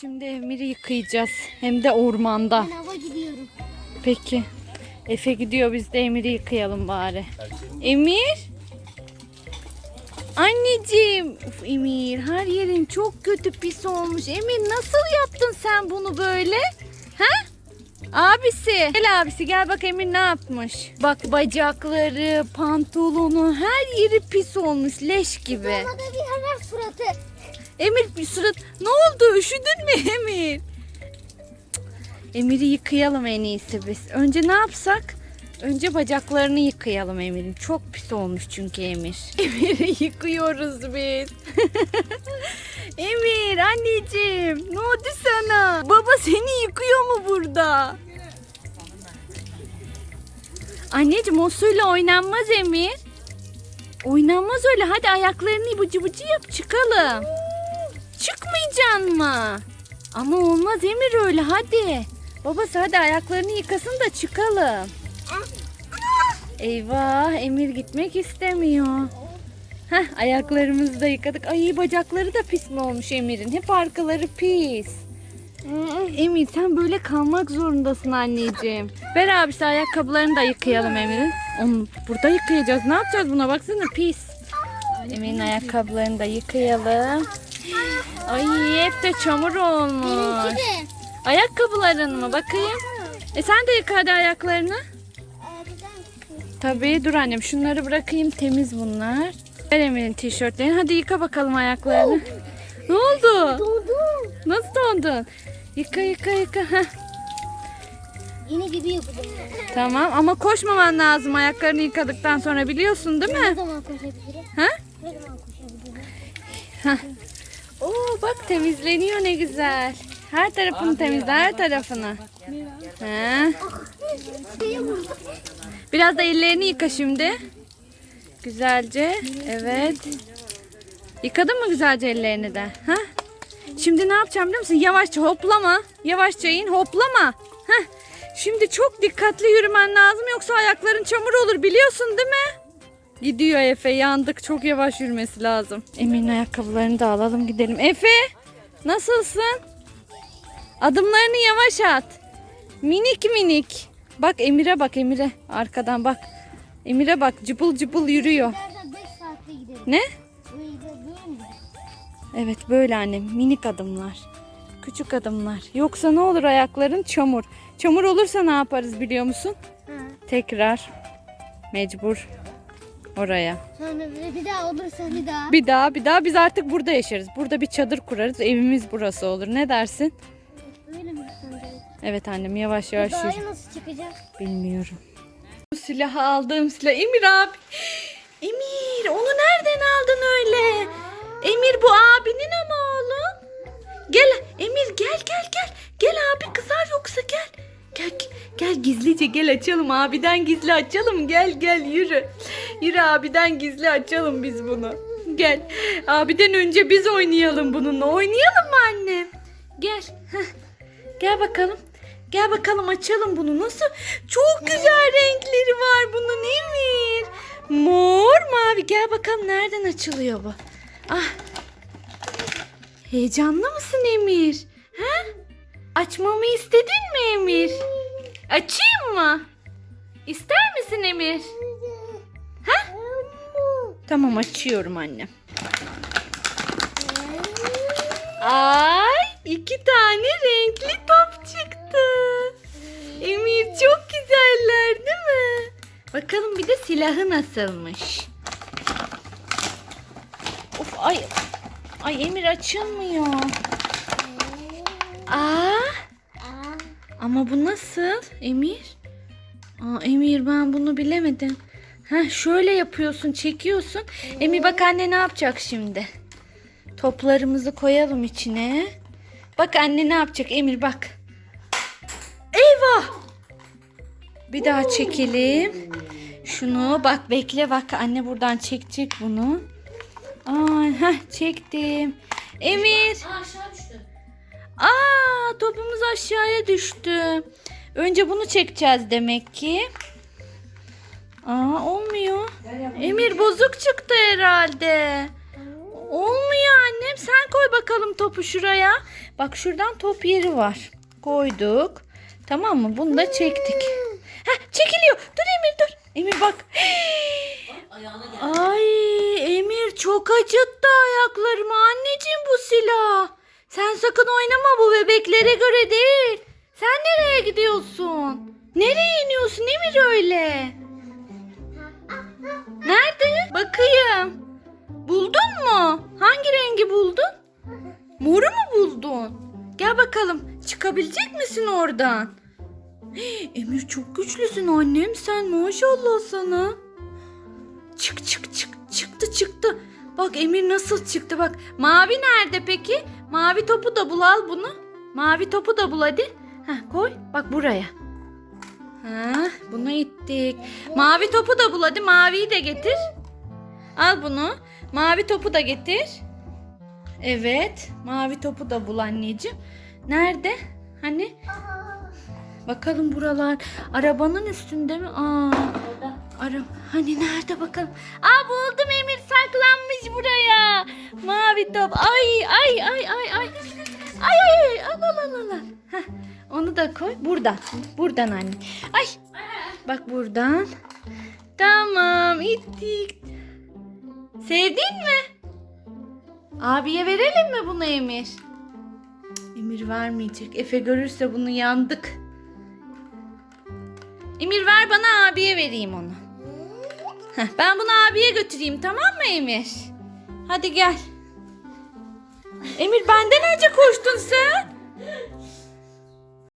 şimdi Emir'i yıkayacağız. Hem de ormanda. Ben hava gidiyorum. Peki. Efe gidiyor biz de Emir'i yıkayalım bari. Emir? Anneciğim. Uf, Emir her yerin çok kötü pis olmuş. Emir nasıl yaptın sen bunu böyle? Ha? Abisi. Gel abisi gel bak Emir ne yapmış. Bak bacakları, pantolonu her yeri pis olmuş leş gibi. Bana da bir hemen suratı. Emir bir surat ne oldu üşüdün mü Emir? Emir'i yıkayalım en iyisi biz. Önce ne yapsak? Önce bacaklarını yıkayalım Emir'in. Çok pis olmuş çünkü Emir. Emir'i yıkıyoruz biz. Emir anneciğim ne oldu sana? Baba seni yıkıyor mu burada? Anneciğim o suyla oynanmaz Emir. Oynanmaz öyle. Hadi ayaklarını bıcı bıcı yap çıkalım. Çıkmayacaksın mı? Ama olmaz Emir öyle hadi. Babası hadi ayaklarını yıkasın da çıkalım. Eyvah Emir gitmek istemiyor. Heh ayaklarımızı da yıkadık. Ay bacakları da pis mi olmuş Emir'in? Hep arkaları pis. Emir sen böyle kalmak zorundasın anneciğim. Ver abisi ayakkabılarını da yıkayalım Emir'in. Onu burada yıkayacağız. Ne yapacağız buna? Baksana pis. Emir'in ayakkabılarını da yıkayalım. Ay hep de çamur olmuş. Benimki de. Ayakkabıların mı? Bakayım. E sen de yıka hadi ayaklarını. Tabii dur annem şunları bırakayım temiz bunlar. Ver Emir'in tişörtlerini. Hadi yıka bakalım ayaklarını. Ne oldu? Doğdum. Nasıl dondun? Yıka yıka yıka. Heh. Yeni gibi yapacağım. Tamam ama koşmaman lazım ayaklarını yıkadıktan sonra biliyorsun değil Ne mi? zaman koşabilirim? Ha? Ne zaman koşabilirim? Oo bak temizleniyor ne güzel. Her tarafını temizle her tarafını. Vurdum. Biraz da ellerini yıka şimdi. Güzelce. Evet. Yıkadın mı güzelce ellerini de? Ha? Şimdi ne yapacağım biliyor musun? Yavaşça hoplama. Yavaşça in hoplama. Heh. Şimdi çok dikkatli yürümen lazım yoksa ayakların çamur olur biliyorsun değil mi? Gidiyor Efe yandık çok yavaş yürümesi lazım. Emir'in ayakkabılarını da alalım gidelim. Efe nasılsın? Adımlarını yavaş at. Minik minik. Bak Emir'e bak Emir'e. Arkadan bak. Emir'e bak cıbıl cıbıl yürüyor. Nereden 5 saatte giderim. Ne? Evet böyle annem minik adımlar. Küçük adımlar. Yoksa ne olur ayakların çamur. Çamur olursa ne yaparız biliyor musun? Tekrar mecbur oraya. Sonra bir- daha olursa bir daha. Bir daha bir daha biz artık burada yaşarız. Burada bir çadır kurarız. Evimiz burası olur. Ne dersin? Böyle mi sence? Evet annem yavaş yavaş yürü. Dağa nasıl çıkacağız? Bilmiyorum. Bu silahı aldığım silah Emir abi. Emir onu nereden aldın öyle? Emir bu abinin ama oğlum. Gel Emir gel gel gel. Gel abi kızar yoksa gel. Gel gel gizlice gel açalım abiden gizli açalım gel gel yürü. Yürü abiden gizli açalım biz bunu. Gel abiden önce biz oynayalım bununla oynayalım mı annem? Gel. Gel bakalım. Gel bakalım açalım bunu. Nasıl? Çok güzel renkleri var bunun Emir. Mor mavi. Gel bakalım nereden açılıyor bu? Ah. Heyecanlı mısın Emir? Ha? Açmamı istedin mi Emir? Açayım mı? İster misin Emir? Tamam açıyorum annem. Ay iki tane renkli top çıktı. Emir çok güzeller değil mi? Bakalım bir de silahı nasılmış. Of ay. Ay Emir açılmıyor. Aa, ama bu nasıl Emir? Aa, Emir ben bunu bilemedim. Heh, şöyle yapıyorsun çekiyorsun. Emir bak anne ne yapacak şimdi? Toplarımızı koyalım içine. Bak anne ne yapacak Emir bak. Eyvah! Bir daha çekelim. Şunu bak bekle bak anne buradan çekecek bunu. Aa, heh, çektim. Emir. Aa topumuz aşağıya düştü. Önce bunu çekeceğiz demek ki. Aa olmuyor. Emir bozuk çıktı herhalde. Olmuyor annem. Sen koy bakalım topu şuraya. Bak şuradan top yeri var. Koyduk. Tamam mı? Bunu da çektik. Heh, çekiliyor. Dur Emir dur. Emir bak. Ay Emir çok acıttı ayaklarımı anneciğim bu silah. Sen sakın oynama bu bebeklere göre değil. Sen nereye gidiyorsun? Nereye iniyorsun Emir öyle? Nerede? Bakayım. Buldun mu? Hangi rengi buldun? Moru mu buldun? Gel bakalım. Çıkabilecek misin oradan? Emir çok güçlüsün annem sen maşallah sana. Çık çık çık çıktı çıktı. Bak Emir nasıl çıktı bak. Mavi nerede peki? Mavi topu da bul al bunu. Mavi topu da bul hadi. Heh, koy bak buraya. Ha, bunu ittik. Mavi topu da bul hadi maviyi de getir. Al bunu. Mavi topu da getir. Evet. Mavi topu da bul anneciğim. Nerede? Hani? Bakalım buralar. Arabanın üstünde mi? Aa. Ara hani nerede bakalım? Aa buldum Emir saklanmış buraya. Mavi top. Ay ay ay ay ay. Ay ay ay al al al al. Heh, onu da koy. Buradan. Buradan anne. Ay. Bak buradan. Tamam ittik. Sevdin mi? Abiye verelim mi bunu Emir? Emir vermeyecek. Efe görürse bunu yandık. Emir ver bana abiye vereyim onu. Heh, ben bunu abiye götüreyim tamam mı Emir? Hadi gel. Emir benden önce koştun sen.